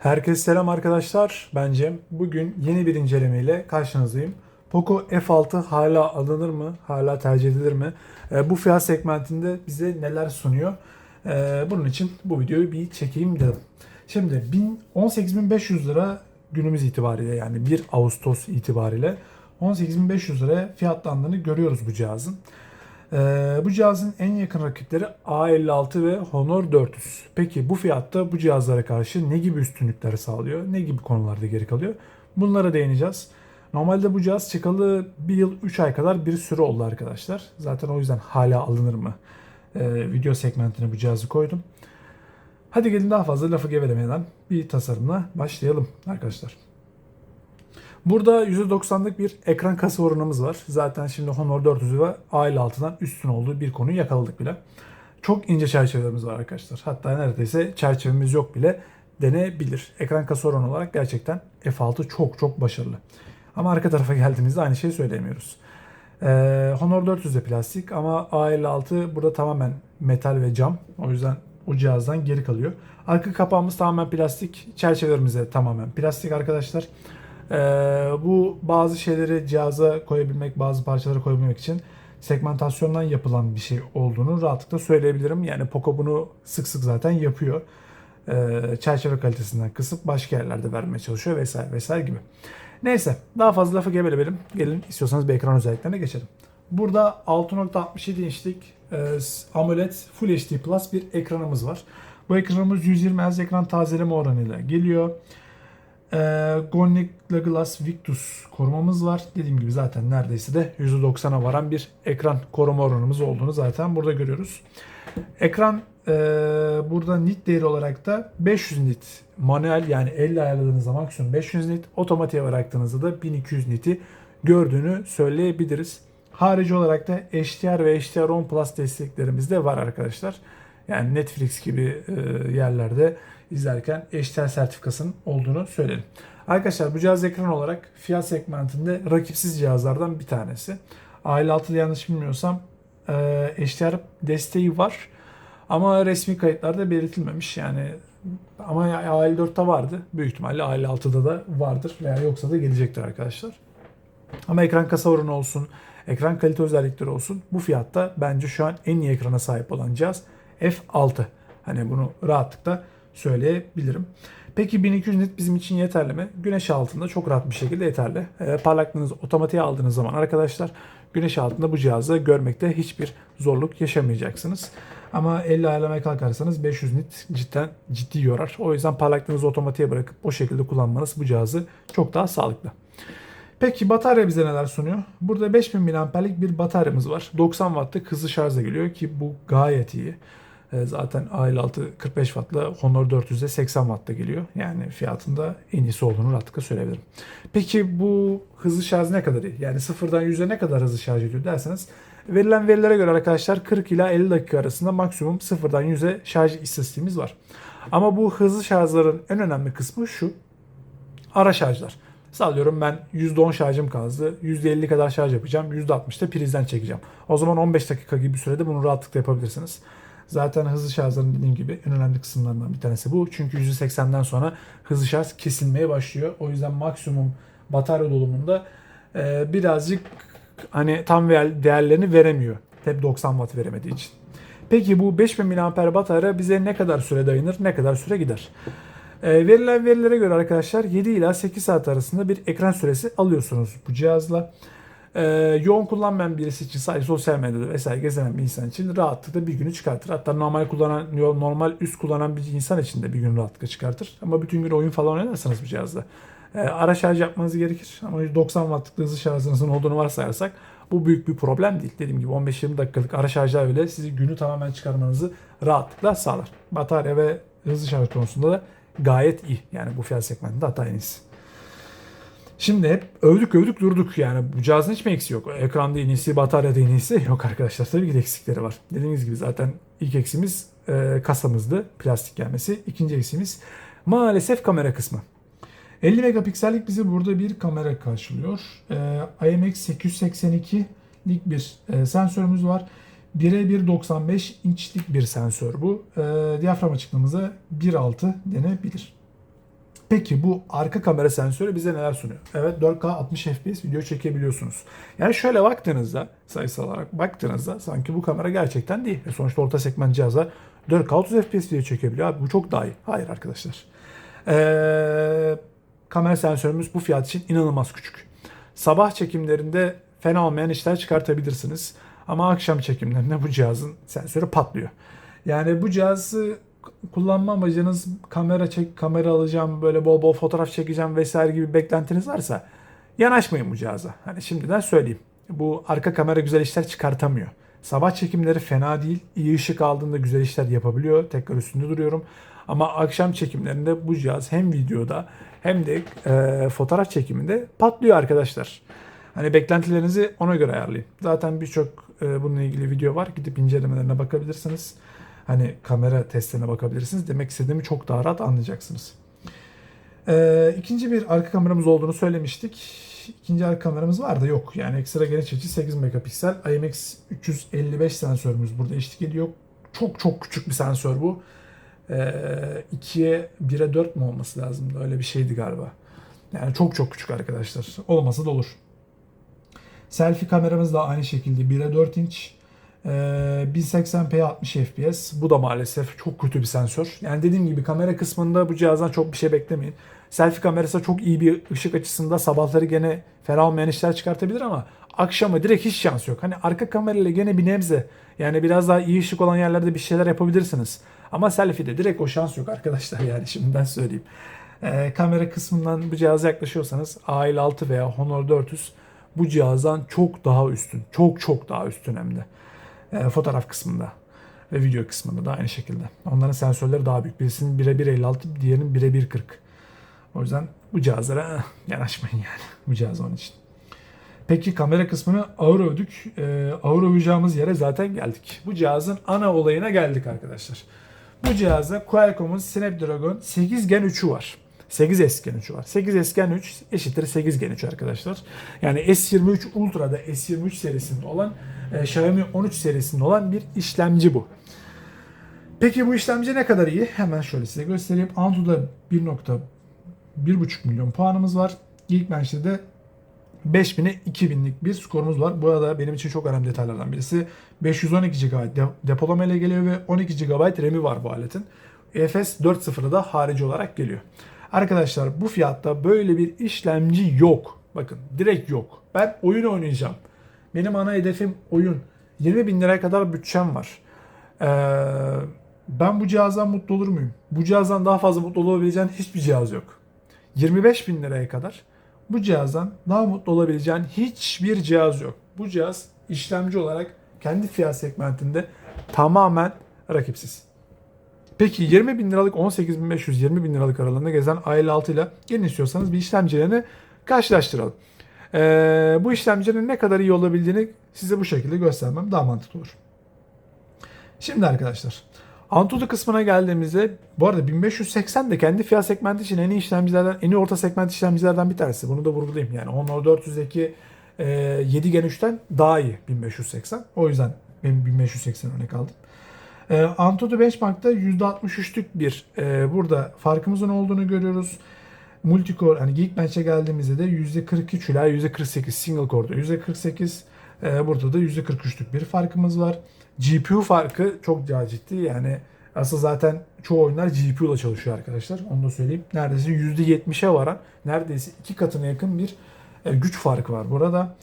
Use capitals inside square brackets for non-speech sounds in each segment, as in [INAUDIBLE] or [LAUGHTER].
Herkese selam arkadaşlar. Ben Cem. Bugün yeni bir incelemeyle karşınızdayım. Poco F6 hala alınır mı? Hala tercih edilir mi? Ee, bu fiyat segmentinde bize neler sunuyor? Ee, bunun için bu videoyu bir çekeyim dedim. Şimdi 1000 18.500 lira günümüz itibariyle yani 1 Ağustos itibariyle 18.500 liraya fiyatlandığını görüyoruz bu cihazın. Ee, bu cihazın en yakın rakipleri A56 ve Honor 400. Peki bu fiyatta bu cihazlara karşı ne gibi üstünlükleri sağlıyor? Ne gibi konularda geri kalıyor? Bunlara değineceğiz. Normalde bu cihaz çıkalı 1 yıl 3 ay kadar bir süre oldu arkadaşlar. Zaten o yüzden hala alınır mı? Ee, video segmentine bu cihazı koydum. Hadi gelin daha fazla lafı gevelemeden bir tasarımla başlayalım arkadaşlar. Burada %90'lık bir ekran kasa var. Zaten şimdi Honor 400 ve A56'dan üstün olduğu bir konuyu yakaladık bile. Çok ince çerçevelerimiz var arkadaşlar. Hatta neredeyse çerçevemiz yok bile denebilir. Ekran kasa olarak gerçekten F6 çok çok başarılı. Ama arka tarafa geldiğimizde aynı şeyi söyleyemiyoruz. Ee, Honor 400 de plastik ama A56 burada tamamen metal ve cam. O yüzden o cihazdan geri kalıyor. Arka kapağımız tamamen plastik. Çerçevelerimiz de tamamen plastik arkadaşlar. Ee, bu bazı şeyleri cihaza koyabilmek, bazı parçaları koyabilmek için segmentasyondan yapılan bir şey olduğunu rahatlıkla söyleyebilirim. Yani Poco bunu sık sık zaten yapıyor. Ee, çerçeve kalitesinden kısıp başka yerlerde vermeye çalışıyor vesaire vesaire gibi. Neyse daha fazla lafı gebelemeyelim. Gelin istiyorsanız bir ekran özelliklerine geçelim. Burada 6.67 inçlik e, AMOLED Full HD Plus bir ekranımız var. Bu ekranımız 120 Hz ekran tazeleme oranıyla geliyor. E, Gorilla Glass Victus korumamız var. Dediğim gibi zaten neredeyse de %90'a varan bir ekran koruma oranımız olduğunu zaten burada görüyoruz. Ekran e, burada nit değeri olarak da 500 nit manuel yani elle ayarladığınızda maksimum 500 nit otomatiğe bıraktığınızda da 1200 niti gördüğünü söyleyebiliriz. Harici olarak da HDR ve HDR10 Plus desteklerimiz de var arkadaşlar. Yani Netflix gibi e, yerlerde izlerken HDR sertifikasının olduğunu söyleyelim. Arkadaşlar bu cihaz ekran olarak fiyat segmentinde rakipsiz cihazlardan bir tanesi. A56'da yanlış bilmiyorsam e, HDR desteği var. Ama resmi kayıtlarda belirtilmemiş. Yani ama A54'te vardı. Büyük ihtimalle A56'da da vardır veya yoksa da gelecektir arkadaşlar. Ama ekran kasa oranı olsun, ekran kalite özellikleri olsun. Bu fiyatta bence şu an en iyi ekrana sahip olan cihaz F6. Hani bunu rahatlıkla söyleyebilirim. Peki 1200 nit bizim için yeterli mi? Güneş altında çok rahat bir şekilde yeterli. E, parlaklığınızı otomatiğe aldığınız zaman arkadaşlar güneş altında bu cihazı görmekte hiçbir zorluk yaşamayacaksınız. Ama elle ayarlamaya kalkarsanız 500 nit cidden ciddi yorar. O yüzden parlaklığınızı otomatiğe bırakıp o şekilde kullanmanız bu cihazı çok daha sağlıklı. Peki batarya bize neler sunuyor? Burada 5000 mAh'lik bir bataryamız var. 90 Watt'lık hızlı şarjla geliyor ki bu gayet iyi. E, Zaten A56 45 Watt'la Honor 400'de 80 Watt'ta geliyor. Yani fiyatında en iyisi olduğunu rahatlıkla söyleyebilirim. Peki bu hızlı şarj ne kadar iyi? Yani sıfırdan 100'e ne kadar hızlı şarj ediyor derseniz verilen verilere göre arkadaşlar 40 ila 50 dakika arasında maksimum sıfırdan 100'e şarj istatistiğimiz var. Ama bu hızlı şarjların en önemli kısmı şu. Ara şarjlar. Sallıyorum ben %10 şarjım kaldı. %50 kadar şarj yapacağım. %60'da prizden çekeceğim. O zaman 15 dakika gibi bir sürede bunu rahatlıkla yapabilirsiniz. Zaten hızlı şarjların dediğim gibi en önemli kısımlarından bir tanesi bu. Çünkü %80'den sonra hızlı şarj kesilmeye başlıyor. O yüzden maksimum batarya dolumunda e, birazcık hani tam değerlerini veremiyor. Hep 90 watt veremediği için. Peki bu 5000 mAh batarya bize ne kadar süre dayanır, ne kadar süre gider? E, verilen verilere göre arkadaşlar 7 ila 8 saat arasında bir ekran süresi alıyorsunuz bu cihazla. E, yoğun kullanmayan birisi için sadece sosyal medyada vesaire gezen bir insan için rahatlıkla bir günü çıkartır. Hatta normal kullanan normal üst kullanan bir insan için de bir gün rahatlıkla çıkartır. Ama bütün gün oyun falan oynarsanız bu cihazda e, ara şarj yapmanız gerekir. Ama 90 wattlık hızlı şarjınızın olduğunu varsayarsak bu büyük bir problem değil. Dediğim gibi 15-20 dakikalık ara şarjlar bile sizi günü tamamen çıkarmanızı rahatlıkla sağlar. Batarya ve hızlı şarj konusunda da gayet iyi. Yani bu fiyat segmentinde hatta en iyisi. Şimdi hep övdük övdük durduk yani bu cihazın hiç mi eksiği yok? Ekranda en iyisi, bataryada en iyisi [LAUGHS] yok arkadaşlar. Tabii ki de eksikleri var. Dediğimiz gibi zaten ilk eksimiz e, kasamızdı plastik gelmesi. İkinci eksiğimiz maalesef kamera kısmı. 50 megapiksellik bizi burada bir kamera karşılıyor. E, IMX882'lik bir e, sensörümüz var. 1'e 1.95 inçlik bir sensör bu. E, diyafram açıklığımıza 1.6 denebilir. Peki bu arka kamera sensörü bize neler sunuyor? Evet 4K 60 FPS video çekebiliyorsunuz. Yani şöyle baktığınızda sayısal olarak baktığınızda sanki bu kamera gerçekten değil. E sonuçta orta segment cihazlar 4K 30 FPS video çekebiliyor. Abi bu çok daha iyi. Hayır arkadaşlar. Ee, kamera sensörümüz bu fiyat için inanılmaz küçük. Sabah çekimlerinde fena olmayan işler çıkartabilirsiniz. Ama akşam çekimlerinde bu cihazın sensörü patlıyor. Yani bu cihazı kullanma amacınız kamera çek, kamera alacağım, böyle bol bol fotoğraf çekeceğim vesaire gibi beklentiniz varsa yanaşmayın bu cihaza. Hani şimdiden söyleyeyim. Bu arka kamera güzel işler çıkartamıyor. Sabah çekimleri fena değil. İyi ışık aldığında güzel işler yapabiliyor. Tekrar üstünde duruyorum. Ama akşam çekimlerinde bu cihaz hem videoda hem de e, fotoğraf çekiminde patlıyor arkadaşlar. Hani beklentilerinizi ona göre ayarlayın. Zaten birçok e, bununla ilgili video var. Gidip incelemelerine bakabilirsiniz. Hani kamera testlerine bakabilirsiniz. Demek istediğimi çok daha rahat anlayacaksınız. E, ikinci bir arka kameramız olduğunu söylemiştik. İkinci arka kameramız var da yok. Yani ekstra geniş açı 8 megapiksel IMX 355 sensörümüz burada eşlik ediyor. Çok çok küçük bir sensör bu. E, 2'ye 1'e 4 mu olması lazım? Öyle bir şeydi galiba. Yani çok çok küçük arkadaşlar. Olmasa da olur. Selfie kameramız da aynı şekilde 1'e 4 inç. Ee, 1080p 60 fps. Bu da maalesef çok kötü bir sensör. Yani dediğim gibi kamera kısmında bu cihazdan çok bir şey beklemeyin. Selfie kamerası çok iyi bir ışık açısında sabahları gene fena olmayan işler çıkartabilir ama akşama direkt hiç şans yok. Hani arka kamerayla gene bir nebze yani biraz daha iyi ışık olan yerlerde bir şeyler yapabilirsiniz. Ama selfie'de direkt o şans yok arkadaşlar yani şimdiden söyleyeyim. Ee, kamera kısmından bu cihaza yaklaşıyorsanız A56 veya Honor 400 bu cihazdan çok daha üstün. Çok çok daha üstün hem de. E, fotoğraf kısmında ve video kısmında da aynı şekilde. Onların sensörleri daha büyük. Birisinin 1'e 1.56, diğerinin 1'e 1.40. O yüzden bu cihazlara eh, yanaşmayın yani. [LAUGHS] Bu cihaz onun için. Peki kamera kısmını ağır övdük. E, ağır öveceğimiz yere zaten geldik. Bu cihazın ana olayına geldik arkadaşlar. Bu cihazda Qualcomm'un Snapdragon 8 Gen 3'ü var. 8S Gen 3 var. 8S Gen 3 eşittir 8 Gen 3 arkadaşlar. Yani S23 Ultra'da S23 serisinde olan e, Xiaomi 13 serisinde olan bir işlemci bu. Peki bu işlemci ne kadar iyi? Hemen şöyle size göstereyim. Antutu'da 1.1.5 milyon puanımız var. Geekbench'te de 5000'e 2000'lik bir skorumuz var. Bu arada benim için çok önemli detaylardan birisi. 512 GB depolama ile geliyor ve 12 GB RAM'i var bu aletin. EFS 4.0'ı da harici olarak geliyor. Arkadaşlar bu fiyatta böyle bir işlemci yok. Bakın direkt yok. Ben oyun oynayacağım. Benim ana hedefim oyun. 20 bin liraya kadar bütçem var. Ee, ben bu cihazdan mutlu olur muyum? Bu cihazdan daha fazla mutlu olabileceğin hiçbir cihaz yok. 25 bin liraya kadar bu cihazdan daha mutlu olabileceğin hiçbir cihaz yok. Bu cihaz işlemci olarak kendi fiyat segmentinde tamamen rakipsiz. Peki 20 bin liralık 18.500 20 bin liralık aralığında gezen A56 ile gelin istiyorsanız bir işlemcilerini karşılaştıralım. Ee, bu işlemcinin ne kadar iyi olabildiğini size bu şekilde göstermem daha mantıklı olur. Şimdi arkadaşlar Antutu kısmına geldiğimizde bu arada 1580 de kendi fiyat segmenti için en iyi işlemcilerden, en iyi orta segment işlemcilerden bir tanesi. Bunu da vurgulayayım. Yani Honor 400'deki e, 7 Gen 3'ten daha iyi 1580. O yüzden benim 1580 örnek aldım. E, Antutu Benchmark'ta %63'lük bir e, burada farkımızın olduğunu görüyoruz. Multicore hani Geekbench'e geldiğimizde de %43 ila %48 single core'da %48 e, burada da %43'lük bir farkımız var. GPU farkı çok daha ciddi yani asıl zaten çoğu oyunlar GPU ile çalışıyor arkadaşlar. Onu da söyleyeyim. Neredeyse %70'e varan neredeyse iki katına yakın bir e, güç farkı var burada.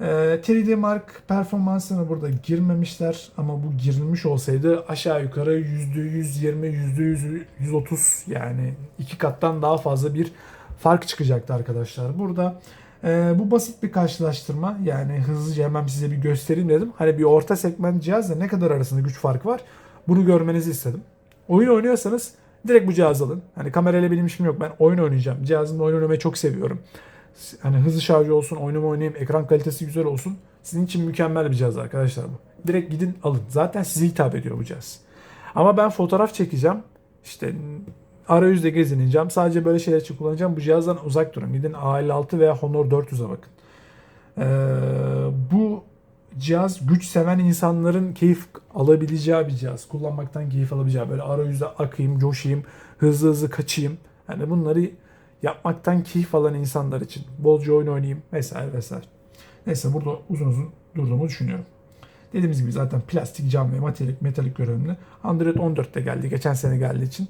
E, 3D Mark performansını burada girmemişler ama bu girilmiş olsaydı aşağı yukarı %120, %130 yani iki kattan daha fazla bir fark çıkacaktı arkadaşlar. Burada e, bu basit bir karşılaştırma yani hızlıca hemen size bir göstereyim dedim. Hani bir orta segment cihazla ne kadar arasında güç farkı var bunu görmenizi istedim. Oyun oynuyorsanız direkt bu cihazı alın. Hani kamerayla benim işim yok ben oyun oynayacağım. Cihazımda oyun oynamayı çok seviyorum hani hızlı şarjı olsun, oynama oynayayım, ekran kalitesi güzel olsun. Sizin için mükemmel bir cihaz arkadaşlar bu. Direkt gidin alın. Zaten size hitap ediyor bu cihaz. Ama ben fotoğraf çekeceğim. İşte arayüzde gezineceğim. Sadece böyle şeyler için kullanacağım. Bu cihazdan uzak durun. Gidin A56 veya Honor 400'e bakın. Ee, bu cihaz güç seven insanların keyif alabileceği bir cihaz. Kullanmaktan keyif alabileceği. Böyle arayüzde akayım, coşayım, hızlı hızlı kaçayım. Yani bunları yapmaktan keyif alan insanlar için. Bolca oyun oynayayım vesaire vesaire. Neyse burada uzun uzun durduğumu düşünüyorum. Dediğimiz gibi zaten plastik, cam ve metalik, metalik görünümlü. Android 14'te geldi. Geçen sene geldiği için.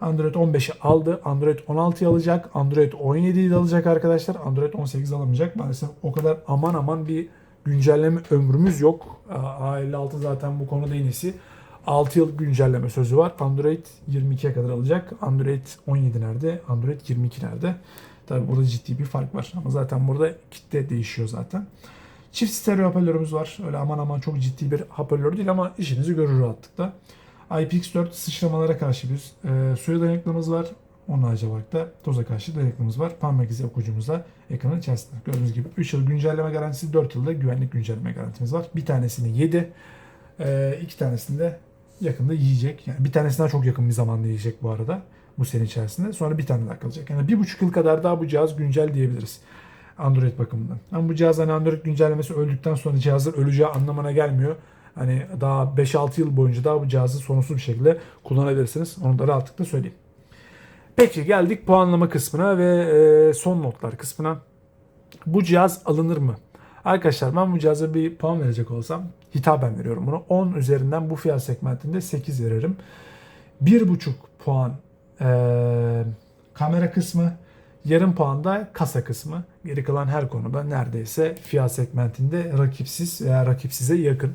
Android 15'i aldı. Android 16'yı alacak. Android 17'yi de alacak arkadaşlar. Android 18 alamayacak. Maalesef o kadar aman aman bir güncelleme ömrümüz yok. A56 zaten bu konuda en iyisi. 6 yıl güncelleme sözü var. Android 22'ye kadar alacak. Android 17 nerede? Android 22 nerede? Tabi burada ciddi bir fark var. Ama zaten burada kitle değişiyor zaten. Çift stereo hoparlörümüz var. Öyle aman aman çok ciddi bir hoparlör değil ama işinizi görür rahatlıkla. IPX4 sıçramalara karşı bir e, suya dayanıklılığımız var. Onun harici olarak da toza karşı dayanıklılığımız var. Parmak izi okuyucumuz da ekranın içerisinde. Gördüğünüz gibi 3 yıl güncelleme garantisi, 4 yılda güvenlik güncelleme garantimiz var. Bir tanesini yedi, e, iki tanesini de yakında yiyecek. Yani bir tanesinden çok yakın bir zamanda yiyecek bu arada bu sene içerisinde. Sonra bir tane daha kalacak. Yani bir buçuk yıl kadar daha bu cihaz güncel diyebiliriz. Android bakımından. Ama bu cihaz hani Android güncellemesi öldükten sonra cihazın öleceği anlamına gelmiyor. Hani daha 5-6 yıl boyunca daha bu cihazı sonsuz bir şekilde kullanabilirsiniz. Onu da rahatlıkla söyleyeyim. Peki geldik puanlama kısmına ve e, son notlar kısmına. Bu cihaz alınır mı? Arkadaşlar ben bu cihaza bir puan verecek olsam hitaben veriyorum bunu. 10 üzerinden bu fiyat segmentinde 8 veririm. 1,5 puan e, kamera kısmı, yarım puan da kasa kısmı. Geri kalan her konuda neredeyse fiyat segmentinde rakipsiz veya rakipsize yakın.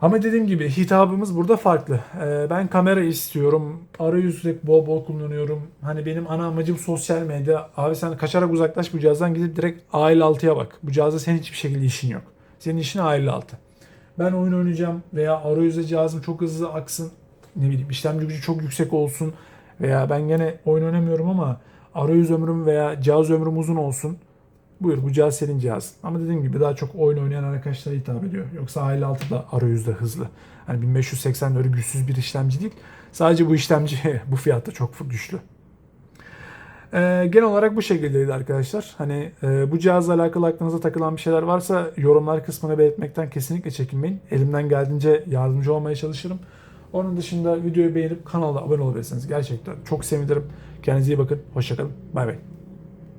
Ama dediğim gibi hitabımız burada farklı. Ee, ben kamera istiyorum. Arayüzü bol bol kullanıyorum. Hani benim ana amacım sosyal medya. Abi sen kaçarak uzaklaş bu cihazdan gidip direkt A56'ya bak. Bu cihazda senin hiçbir şekilde işin yok. Senin işin A56. Ben oyun oynayacağım veya arayüzde cihazım çok hızlı aksın. Ne bileyim işlemci gücü çok yüksek olsun. Veya ben gene oyun oynamıyorum ama arayüz ömrüm veya cihaz ömrüm uzun olsun. Buyur bu cihaz senin cihaz. Ama dediğim gibi daha çok oyun oynayan arkadaşlara hitap ediyor. Yoksa A56 da arayüzde hızlı. Hani 1580 öyle güçsüz bir işlemci değil. Sadece bu işlemci [LAUGHS] bu fiyatta çok güçlü. Ee, genel olarak bu şekildeydi arkadaşlar. Hani e, bu cihazla alakalı aklınıza takılan bir şeyler varsa yorumlar kısmına belirtmekten kesinlikle çekinmeyin. Elimden geldiğince yardımcı olmaya çalışırım. Onun dışında videoyu beğenip kanala abone olabilirsiniz. Gerçekten çok sevinirim. Kendinize iyi bakın. Hoşçakalın. Bay bay.